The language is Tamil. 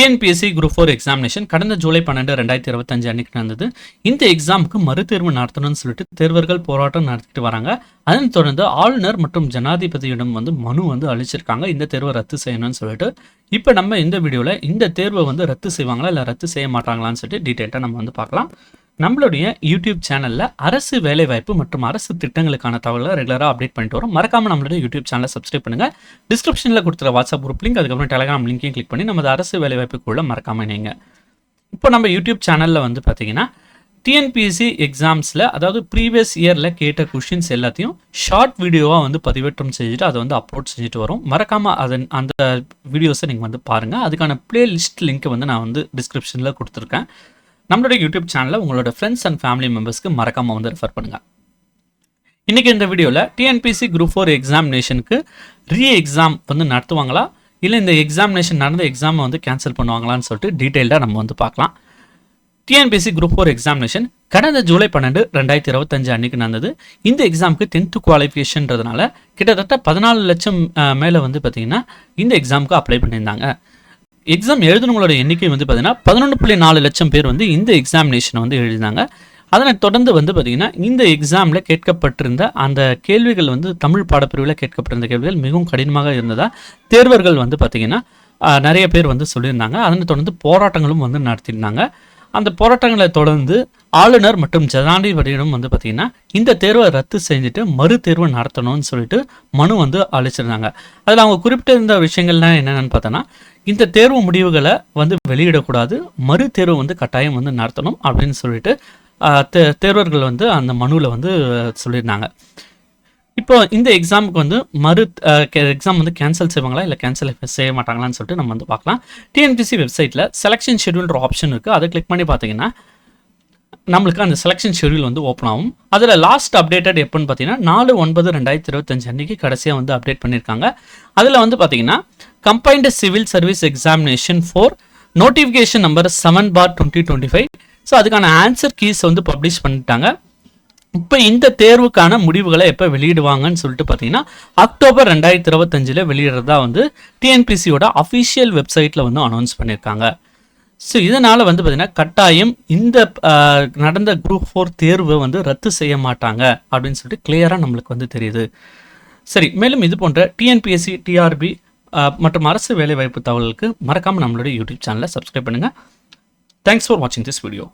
டிஎன்பிஎஸ்சி குரூப் ஃபோர் எக்ஸாமினேஷன் கடந்த ஜூலை பன்னெண்டு ரெண்டாயிரத்தி இருபத்தஞ்சு அன்னைக்கு நடந்தது. இந்த எக்ஸாமுக்கு மறுதேர்வு நடத்தணும்னு சொல்லிட்டு தேர்வர்கள் போராட்டம் நடத்திட்டு வராங்க. அதன் தொடர்ந்து ஆளுநர் மற்றும் ஜனாதிபதியிடம் வந்து மனு வந்து அளிச்சிருக்காங்க. இந்த தேர்வை ரத்து செய்யணும்னு சொல்லிட்டு. இப்போ நம்ம இந்த வீடியோவில் இந்த தேர்வை வந்து ரத்து செய்வாங்களா இல்லை ரத்து செய்ய மாட்டாங்களான்னு சொல்லிட்டு டீட்டெயில்டாக நம்ம வந்து பார்க்கலாம். நம்மளுடைய யூடியூப் சேனலில் அரசு வேலைவாய்ப்பு மற்றும் அரசு திட்டங்களுக்கான தகவலை ரெகுலராக அப்டேட் பண்ணிட்டு வரோம். மறக்காமல் நம்மளுடைய யூடியூப் சேனலை சப்ஸ்கிரைப் பண்ணுங்கள் டிஸ்கிரிப்ஷனில் கொடுத்துற வாட்ஸ்அப் குரூப் லிங்க் அதுக்கப்புறம் டெலகிராம் லிங்க்கையும் கிளிக் பண்ணி நமது அரசு வேலைவாய்ப்புக்குள்ளே மறக்காமல் நீங்கள் இப்போ நம்ம யூடியூப் சேனலில் வந்து பார்த்தீங்கன்னா டிஎன்பிஎஸ்சி எக்ஸாம்ஸில் அதாவது ப்ரீவியஸ் இயரில் கேட்ட கொஷின்ஸ் எல்லாத்தையும் ஷார்ட் வீடியோவாக வந்து பதிவேற்றம் செஞ்சுட்டு அதை வந்து அப்லோட் செஞ்சுட்டு வரும். மறக்காமல் அதன் அந்த வீடியோஸை நீங்கள் வந்து பாருங்கள் அதுக்கான பிளேலிஸ்ட் லிங்க்கை வந்து நான் வந்து டிஸ்கிரிப்ஷனில் கொடுத்துருக்கேன். நம்மளுடைய யூடியூப் சேனலில் உங்களோட ஃப்ரெண்ட்ஸ் அண்ட் ஃபேமிலி மெம்பர்ஸ்க்கு மறக்காமல் வந்து ரெஃபர் பண்ணுங்கள் இன்றைக்கி இந்த வீடியோவில் டிஎன்பிசி குரூப் ஃபோர் எக்ஸாமினேஷனுக்கு ரீ எக்ஸாம் வந்து நடத்துவாங்களா? இல்லை இந்த எக்ஸாமினேஷன் நடந்த எக்ஸாமை வந்து கேன்சல் பண்ணுவாங்களான்னு சொல்லிட்டு டீட்டெயில்டாக நம்ம வந்து பார்க்கலாம். டிஎன்பிசி குரூப் ஃபோர் எக்ஸாமினேஷன் கடந்த ஜூலை பன்னெண்டு ரெண்டாயிரத்தி இருபத்தஞ்சு அன்னைக்கு நடந்தது. இந்த எக்ஸாமுக்கு டென்த்து குவாலிஃபிகேஷன்றதுனால கிட்டத்தட்ட பதினாலு லட்சம் மேலே வந்து பார்த்தீங்கன்னா இந்த எக்ஸாமுக்கு அப்ளை பண்ணியிருந்தாங்க. எக்ஸாம் எழுதுனவங்களோட எண்ணிக்கை வந்து பார்த்தீங்கன்னா பதினொன்று புள்ளி நாலு லட்சம் பேர் வந்து இந்த எக்ஸாமினேஷனை வந்து எழுதினாங்க. அதனைத் தொடர்ந்து வந்து பார்த்தீங்கன்னா இந்த எக்ஸாமில் கேட்கப்பட்டிருந்த அந்த கேள்விகள் வந்து தமிழ் பாடப்பிரிவில் கேட்கப்பட்டிருந்த கேள்விகள் மிகவும் கடினமாக இருந்ததாக தேர்வர்கள் வந்து பார்த்தீங்கன்னா நிறைய பேர் வந்து சொல்லியிருந்தாங்க. அதனைத் தொடர்ந்து போராட்டங்களும் வந்து நடத்தியிருந்தாங்க. அந்த போராட்டங்களை தொடர்ந்து ஆளுநர் மற்றும் ஜனாதிபதியிடம் வந்து பார்த்தீங்கன்னா இந்த தேர்வை ரத்து செஞ்சுட்டு மறு தேர்வு நடத்தணும்னு சொல்லிட்டு மனு வந்து அழைச்சிருந்தாங்க அதில் அவங்க குறிப்பிட்டிருந்த விஷயங்கள்லாம் என்னென்னு பார்த்தோன்னா இந்த தேர்வு முடிவுகளை வந்து வெளியிடக்கூடாது. மறு தேர்வு வந்து கட்டாயம் வந்து நடத்தணும் அப்படின்னு சொல்லிட்டு தே- தேர்வர்கள் வந்து அந்த மனுவில் வந்து சொல்லியிருந்தாங்க. இப்போ இந்த எக்ஸாமுக்கு வந்து மறு எக்ஸாம் வந்து கேன்சல் செய்வாங்களா? இல்லை கேன்சல் செய்ய மாட்டாங்களான்னு சொல்லிட்டு நம்ம வந்து பார்க்கலாம். டிஎன்பிசி வெப்சைட்டில் செலெக்ஷன் ஷெடியூல்ன்ற ஆப்ஷன் இருக்குது அதை கிளிக் பண்ணி பார்த்தீங்கன்னா நம்மளுக்கு அந்த செலெக்ஷன் ஷெட்யூல் வந்து ஓப்பன் ஆகும். அதில் லாஸ்ட் அப்டேட்டட் எப்போன்னு பார்த்தீங்கன்னா நாலு ஒன்பது ரெண்டாயிரத்தி இருபத்தஞ்சு அன்னைக்கு கடைசியாக வந்து அப்டேட் பண்ணியிருக்காங்க. அதில் வந்து பார்த்தீங்கன்னா combined civil service examination for notification number seven bar twenty twenty five so அதுக்கான ஆன்சர் கீஸ் வந்து பப்ளிஷ் பண்ணிட்டாங்க. இப்போ இந்த தேர்வுக்கான முடிவுகளை எப்போ வெளியிடுவாங்கன்னு சொல்லிட்டு பார்த்தீங்கன்னா அக்டோபர் ரெண்டாயிரத்தி இருபத்தஞ்சில் வெளியிடுறதா வந்து டிஎன்பிசியோட அஃபிஷியல் வெப்சைட்டில் வந்து அனௌன்ஸ் பண்ணியிருக்காங்க. ஸோ இதனால் வந்து பார்த்தீங்கன்னா கட்டாயம் இந்த நடந்த குரூப் ஃபோர் தேர்வை வந்து ரத்து செய்ய மாட்டாங்க அப்படின்னு சொல்லிட்டு கிளியராக நம்மளுக்கு வந்து தெரியுது. சரி மேலும் இது போன்ற டிஎன்பிஎஸ்சி டிஆர்பி மற்றும் அரசு வேலைவாய்ப்பு தகவலுக்கு மறக்காமல் நம்மளுடைய யூடியூப் சேனலை சப்ஸ்கிரைப் பண்ணுங்கள் தேங்க்ஸ் ஃபார் வாட்சிங் திஸ் வீடியோ